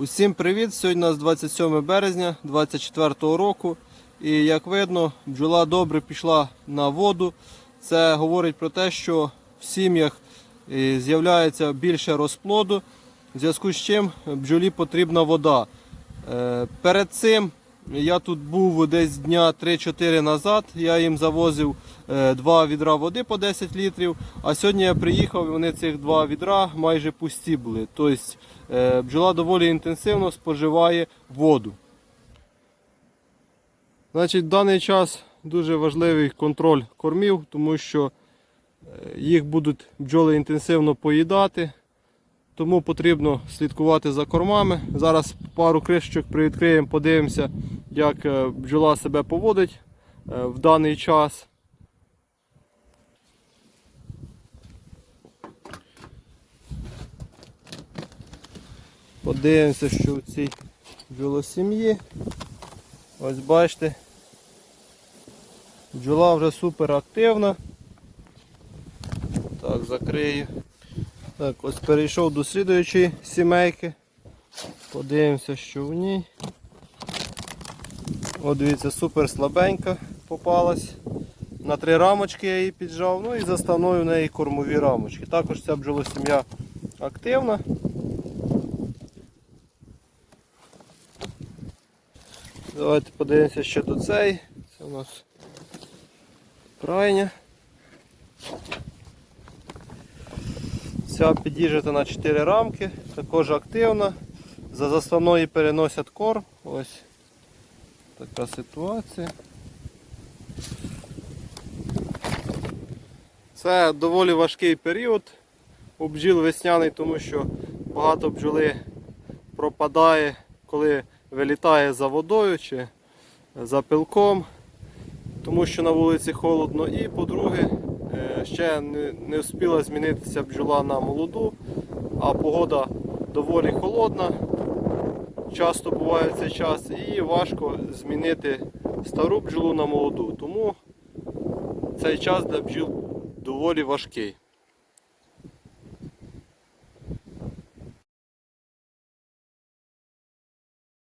Усім привіт! Сьогодні у нас 27 березня 2024 року. І як видно, бджола добре пішла на воду. Це говорить про те, що в сім'ях е, з'являється більше розплоду, в зв'язку з чим бджолі потрібна вода. Е, Перед цим я тут був десь дня 3-4 назад. Я їм завозив е, два відра води по 10 літрів. А сьогодні я приїхав і вони цих два відра майже пусті були. Тобто е, бджола доволі інтенсивно споживає воду. Значить, в даний час дуже важливий контроль кормів, тому що їх будуть бджоли інтенсивно поїдати. Тому потрібно слідкувати за кормами. Зараз пару кришечок привідкриємо, подивимося, як е, бджола себе поводить е, в даний час. Подивимося, що в цій бджолосім'ї. Ось бачите, бджола вже супер активна. Так, закрию. Так, ось перейшов до слідуючої сімейки. Подивимося, що в ній. От дивіться, супер слабенька попалась. На три рамочки я її піджав, ну і заставною в неї кормові рамочки. Також ця бджолосім'я активна. Давайте подивимося ще до цей. Це у нас крайня. Ця підіжджата на 4 рамки, також активна. За заставної переносять корм. Ось така ситуація. Це доволі важкий період у бджіл весняний, тому що багато бджоли пропадає, коли вилітає за водою чи за пилком, тому що на вулиці холодно. І по-друге, ще не, не встигла змінитися бджола на молоду, а погода доволі холодна. Часто буває цей час і важко змінити стару бджолу на молоду. Тому цей час для бджіл доволі важкий.